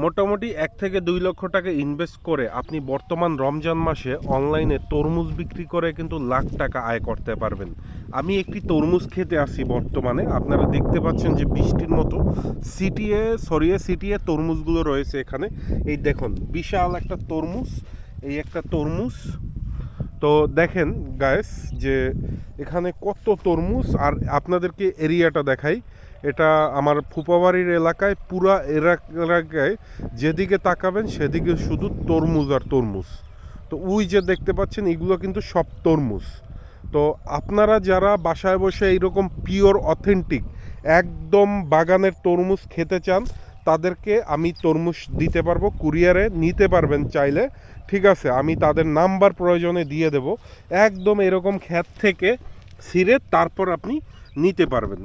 মোটামুটি এক থেকে দুই লক্ষ টাকা ইনভেস্ট করে আপনি বর্তমান রমজান মাসে অনলাইনে তরমুজ বিক্রি করে কিন্তু লাখ টাকা আয় করতে পারবেন। আমি একটি তরমুজ খেতে আসি বর্তমানে, আপনারা দেখতে পাচ্ছেন যে বৃষ্টির মতো সিটিয়ে সরিয়ে সিটিয়ে তরমুজগুলো রয়েছে এখানে। এই দেখুন, বিশাল একটা তরমুজ, এই একটা তরমুজ। তো দেখেন গায়েস যে এখানে কত তরমুজ, আর আপনাদেরকে এরিয়াটা দেখাই। এটা আমার ফুপাবাড়ির এলাকায়, পুরা এলাকায় যেদিকে তাকাবেন, সেদিকে শুধু তরমুজ আর তরমুজ। তো ওই যে দেখতে পাচ্ছেন, এগুলো কিন্তু সব তরমুজ। তো আপনারা যারা বাসায় বসে এইরকম পিওর অথেন্টিক একদম বাগানের তরমুজ খেতে চান তাদেরকে আমি তরমুজ দিতে পারব, কুরিয়ারে নিতে পারবেন চাইলে। ঠিক আছে, আমি তাদের নাম্বার প্রয়োজনে দিয়ে দেব। একদম এরকম খ্যাত থেকে ছিঁড়ে তারপর আপনি নিতে পারবেন।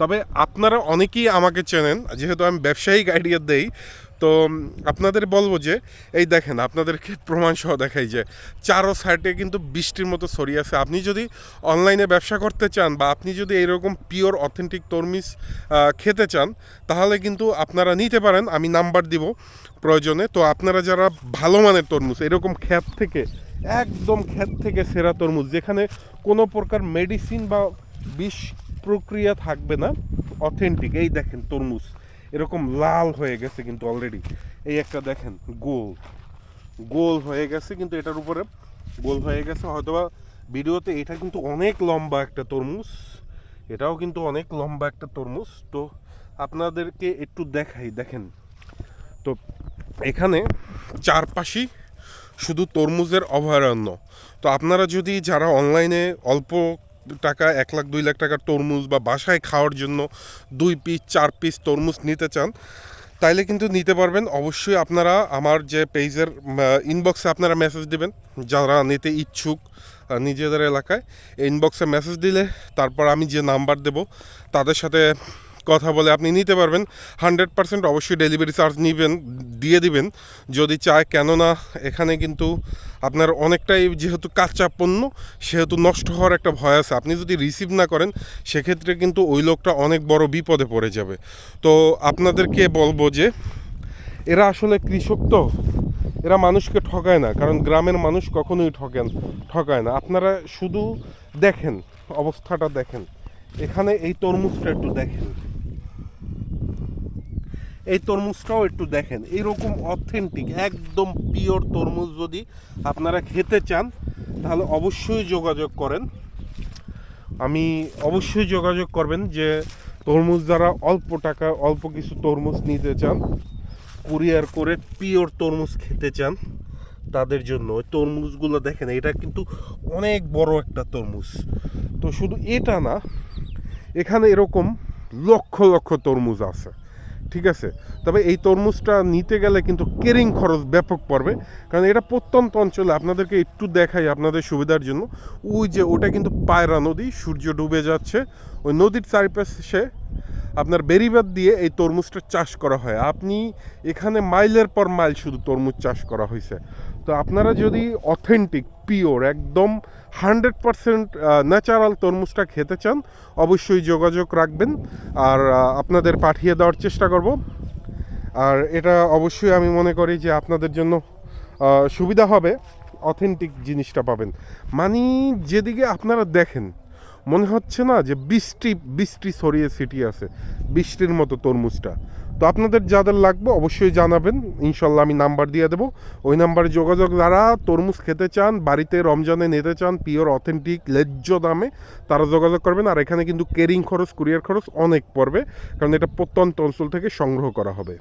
তবে আপনারা অনেকেই আমাকে চেনেন, যেহেতু আমি ব্যবসায়িক আইডিয়া দেই তো আপনাদের বলব যে, এই দেখেন আপনাদেরকে প্রমাণ সহ দেখাই যে, চারো সাইডে কিন্তু বৃষ্টির মতো ছড়িয়ে আছে। আপনি যদি অনলাইনে ব্যবসা করতে চান বা আপনি যদি এরকম পিওর অথেন্টিক তরমিজ খেতে চান, তাহলে কিন্তু আপনারা নিতে পারেন। আমি নাম্বার দিব প্রয়োজনে। তো আপনারা যারা ভালো মানের তরমুজ, এরকম ক্ষেত থেকে, একদম ক্ষেত থেকে সেরা তরমুজ, যেখানে কোনো প্রকার মেডিসিন বা বিষ প্রক্রিয়া থাকবে না অথেন্টিক এই দেখেন তরমুজ। এরকম লাল হয়ে গেছে কিন্তু অলরেডি এই একটা দেখেন, গোল। গোল হয়ে গেছে কিন্তু এটার উপরে গোল হয়ে গেছে। হয়তোবা ভিডিওতে এটা কিন্তু অনেক লম্বা একটা তরমুজ, এটাও কিন্তু অনেক লম্বা একটা তরমুজ। তো আপনাদেরকে একটু দেখাই, দেখেন। তো এখানে চারপাশেই শুধু তরমুজের অভয়ারণ্য। তো আপনারা যদি যারা অনলাইনে অল্প টাকা, এক লাখ, দুই লাখ টাকার তরমুজ বা বাসায় খাওয়ার জন্য দুই পিস, চার পিস তরমুজ নিতে চান, তাইলে কিন্তু নিতে পারবেন। অবশ্যই আপনারা আমার যে পেজের ইনবক্সে আপনারা মেসেজ দেবেন, যারা নিতে ইচ্ছুক নিজেদের এলাকায় ইনবক্সে মেসেজ দিলে তারপর আমি যে নাম্বার দেব, তাদের সাথে কথা বলে আপনি নিতে পারবেন। হান্ড্রেড পার্সেন্ট অবশ্যই ডেলিভারি চার্জ নেবেন, দিয়ে দিবেন। যদি চায় কেননা, এখানে কিন্তু আপনার অনেকটাই যেহেতু কাঁচা পণ্য, সেহেতু নষ্ট হওয়ার একটা ভয় আছে। আপনি যদি রিসিভ না করেন, সেক্ষেত্রে কিন্তু ওই লোকটা অনেক বড় বিপদে পড়ে যাবে। তো আপনাদেরকে বলব যে, এরা আসলে কৃষক তো, এরা মানুষকে ঠকায় না, কারণ গ্রামের মানুষ কখনোই ঠকেন, ঠকায় না। আপনারা শুধু দেখেন, অবস্থাটা দেখেন। এখানে এই তরমুজটা একটু দেখেন। এই তরমুজটাও একটু দেখেন এরকম অথেন্টিক একদম পিওর তরমুজ যদি আপনারা খেতে চান, তাহলে অবশ্যই যোগাযোগ করেন। আমি অবশ্যই যোগাযোগ করবেন যে তরমুজ যারা অল্প টাকা, অল্প কিছু তরমুজ নিতে চান, কুরিয়ার করে পিওর তরমুজ খেতে চান, তাদের জন্য ওই তরমুজগুলো দেখেন, এটা কিন্তু অনেক বড় একটা তরমুজ। তো শুধু এটা না, এখানে এরকম লক্ষ লক্ষ তরমুজ আছে। ঠিক আছে? তবে এই তরমুজটা নিতে গেলে কিন্তু কেরিং খরচ ব্যাপক পড়বে। কারণ এটা প্রত্যন্ত অঞ্চলে আপনাদেরকে একটু দেখাই আপনাদের সুবিধার জন্য। ওই যে ওটা কিন্তু পায়রা নদী, সূর্য ডুবে যাচ্ছে। ওই নদীর চারিপাশে আপনার বেরিবাদ দিয়ে এই তরমুজটা চাষ করা হয়। আপনি এখানে মাইলের পর মাইল শুধু তরমুজ চাষ করা হয়েছে। তো আপনারা যদি অথেন্টিক পিওর একদম হান্ড্রেড পারসেন্ট ন্যাচারাল তরমুজটা খেতে চান, অবশ্যই যোগাযোগ রাখবেন। আর আপনাদের পাঠিয়ে দেওয়ার চেষ্টা করব। আর এটা অবশ্যই আমি মনে করি যে আপনাদের জন্য সুবিধা হবে। অথেন্টিক জিনিসটা পাবেন। মানে যেদিকে আপনারা দেখেন মনে হচ্ছে না যে বৃষ্টি বৃষ্টি ছড়িয়ে ছিটিয়ে আছে, বৃষ্টির মতো তরমুজটা। তো আপনাদের যাদের লাগবে অবশ্যই জানাবেন, ইনশাল্লাহ আমি নাম্বার দিয়ে দেবো। ওই নাম্বারে যোগাযোগ, যারা তরমুজ খেতে চান, বাড়িতে রমজানে নিতে চান, পিওর, অথেন্টিক, লেজ্জ দামে, তারা যোগাযোগ করবেন। আর এখানে কিন্তু কেরিং খরচ, কুরিয়ার খরচ অনেক পড়বে, কারণ এটা প্রত্যন্ত অঞ্চল থেকে সংগ্রহ করা হবে।